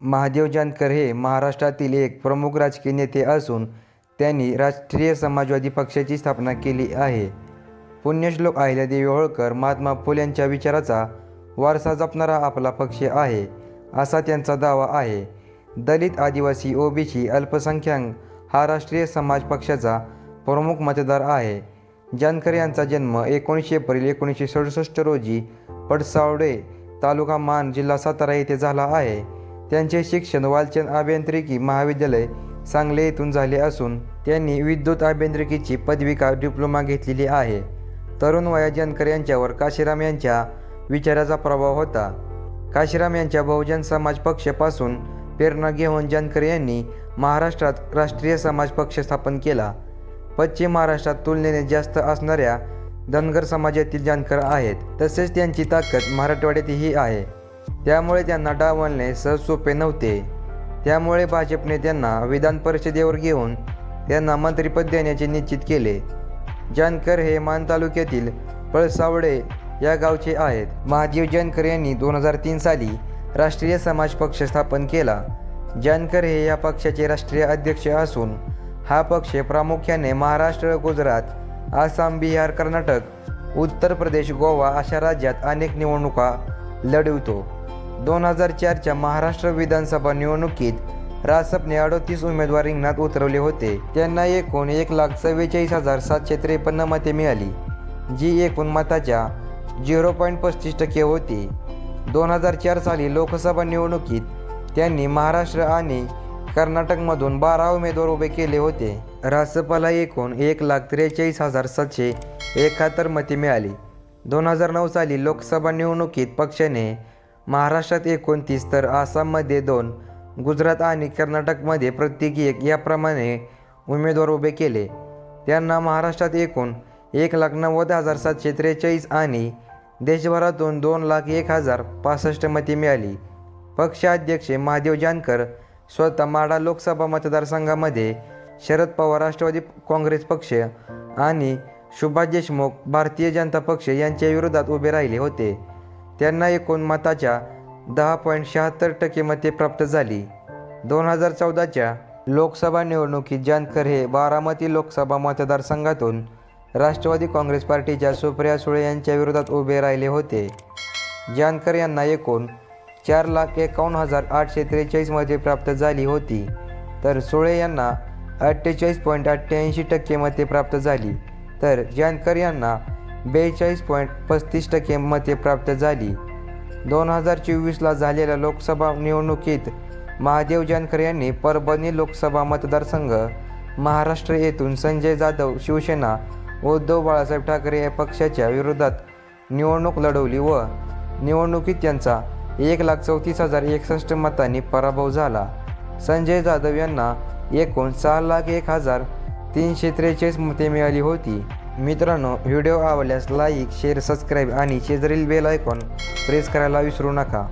महादेव जानकर हे महाराष्ट्रातील एक प्रमुख राजकीय नेते असून त्यांनी राष्ट्रीय समाजवादी पक्षाची स्थापना केली आहे. पुण्यश्लोक अहिल्यादेवी होळकर महात्मा फुले यांच्या विचाराचा वारसा जपणारा आपला पक्ष आहे असा त्यांचा दावा आहे. दलित आदिवासी ओबीसी अल्पसंख्याक हा राष्ट्रीय समाज पक्षाचा प्रमुख मतदार आहे. जानकर यांचा जन्म एकोणीसशे एप्रिल एकोणीसशे सदुसष्ट रोजी पडसावडे तालुका मान जिल्हा सातारा येथे झाला आहे. त्यांचे शिक्षण वालचंद अभियांत्रिकी महाविद्यालय सांगली येथून झाले असून त्यांनी विद्युत अभियांत्रिकीची पदविका डिप्लोमा घेतलेली आहे. तरुण वया जानकर यांच्यावर काशीराम यांच्या विचाराचा प्रभाव होता. काशीराम यांच्या बहुजन समाज पक्षापासून प्रेरणा घेऊन जानकर यांनी महाराष्ट्रात राष्ट्रीय समाज पक्ष स्थापन केला. पश्चिम महाराष्ट्रात तुलनेने जास्त असणाऱ्या धनगर समाजातील जानकर आहेत. तसेच त्यांची ताकद मराठवाड्यातही आहे. त्यामुळे त्यांना डावलणे सहज सोपे नव्हते. त्यामुळे भाजपने त्यांना विधान परिषदेवर घेऊन त्यांना मंत्रिपद देण्याचे निश्चित केले. जानकर हे मान तालुक्यातील पळसावडे या गावचे आहेत. महादेव जानकर यांनी दोन हजार तीन साली राष्ट्रीय समाज पक्ष स्थापन केला. जानकर हे या पक्षाचे राष्ट्रीय अध्यक्ष असून हा पक्ष प्रामुख्याने महाराष्ट्र गुजरात आसाम बिहार कर्नाटक उत्तर प्रदेश गोवा अशा राज्यात अनेक निवडणुका लढवतो. दोन हजार चारच्या महाराष्ट्र विधानसभा निवडणुकीत रासपने अडोतीस उमेदवार रिंगणात उतरवले होते. त्यांना एकूण एक लाख चव्वेचाळीस हजार सातशे त्रेपन्न मते मिळाली जी एकूण मताच्या झिरो पॉईंट पस्तीस टक्के होती. दोन हजार चार साली लोकसभा निवडणुकीत त्यांनी महाराष्ट्र आणि कर्नाटकमधून बारा उमेदवार उभे केले होते. रासपाला एकूण एक लाख त्रेचाळीस हजार सातशे एकाहत्तर मते मिळाली. दोन हजार नऊ साली लोकसभा निवडणुकीत पक्षाने महाराष्ट्रात एकोणतीस तर आसाममध्ये दोन गुजरात आणि कर्नाटकमध्ये प्रत्येकी एक याप्रमाणे उमेदवार उभे केले. त्यांना महाराष्ट्रात एकूण एक लाख नव्वद हजार सातशे त्रेचाळीस आणि देशभरातून दोन लाख एक हजार पासष्ट मते मिळाली. पक्षाध्यक्ष महादेव जानकर स्वतः माढा लोकसभा मतदारसंघामध्ये शरद पवार राष्ट्रवादी काँग्रेस पक्ष आणि सुभाष देशमुख भारतीय जनता पक्ष यांच्या विरोधात उभे राहिले होते. त्यांना एकूण मताच्या दहा पॉईंट शहात्तर टक्के मते प्राप्त झाली. दोन हजार चौदाच्या लोकसभा निवडणुकीत जानकर हे बारामती लोकसभा मतदारसंघातून राष्ट्रवादी काँग्रेस पार्टीच्या सुप्रिया सुळे यांच्या विरोधात उभे राहिले होते. जानकर यांना एकूण चार लाख एकावन्न हजार आठशे त्रेचाळीस मते प्राप्त झाली होती. तर सुळे यांना अठ्ठेचाळीस पॉईंट अठ्ठ्याऐंशी टक्के मते प्राप्त झाली. तर जानकर यांना बेचाळीस पॉईंट पस्तीस टक्के मते प्राप्त झाली. दोन हजार चोवीसला झालेल्या लोकसभा निवडणुकीत महादेव जानकर यांनी परभणी लोकसभा मतदारसंघ महाराष्ट्र येथून संजय जाधव शिवसेना उद्धव बाळासाहेब ठाकरे या पक्षाच्या विरोधात निवडणूक लढवली व निवडणुकीत त्यांचा एक लाख चौतीस हजार एकसष्ट मतांनी पराभव झाला. संजय जाधव यांना एकूण सहा लाख एक हजार तीनशे त्रेचाळीस मते मिळाली होती. मित्रांनो व्हिडिओ आवडल्यास लाईक शेअर सबस्क्राईब आणि शेजारील बेल आयकॉन प्रेस करायला विसरू नका.